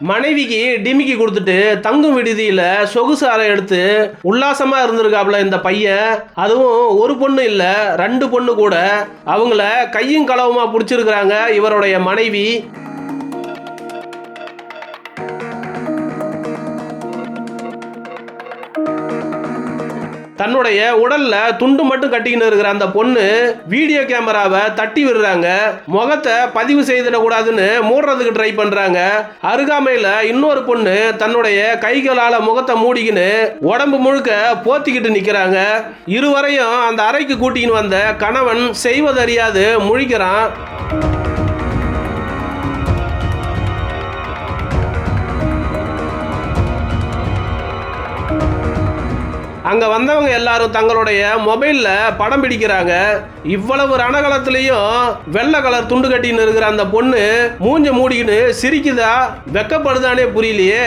மனைவிக்கு டிமிக்கி கொடுத்துட்டு தங்கும் விடுதியில சொகுசு அறை எடுத்து உல்லாசமா இருந்திருக்காப்ல இந்த பையன் அதுவும் ஒரு பொண்ணு இல்ல ரெண்டு பொண்ணு கூட. அவங்கள கையும் களவுமா பிடிச்சிருக்கிறாங்க இவருடைய மனைவி. தன்னுடைய உடல்ல துண்டு மட்டும் கட்டிக்கின்னு இருக்கிற அந்த பொண்ணு வீடியோ கேமராவை தட்டி விடுறாங்க. முகத்தை பதிவு செய்திட கூடாதுன்னு மூடுறதுக்கு ட்ரை பண்றாங்க. அருகாமையில இன்னொரு பொண்ணு தன்னுடைய கைகளால முகத்தை மூடிக்கின்னு உடம்பு முழுக்க போத்திக்கிட்டு நிக்கிறாங்க. இருவரையும் அந்த அறைக்கு கூட்டிக்கின்னு வந்த கணவன் செய்வதறியாது முழிக்கிறான். அங்கே வந்தவங்க எல்லாரும் தங்களுடைய மொபைலில் படம் பிடிக்கிறாங்க. இவ்வளவு ரணகலத்திலையும் வெள்ளை கலர் துண்டு கட்டின்னு இருக்கிற அந்த பொண்ணு மூஞ்ச மூடிக்கின்னு சிரிக்குதா? வெக்கப்படுதானே புரியலையே.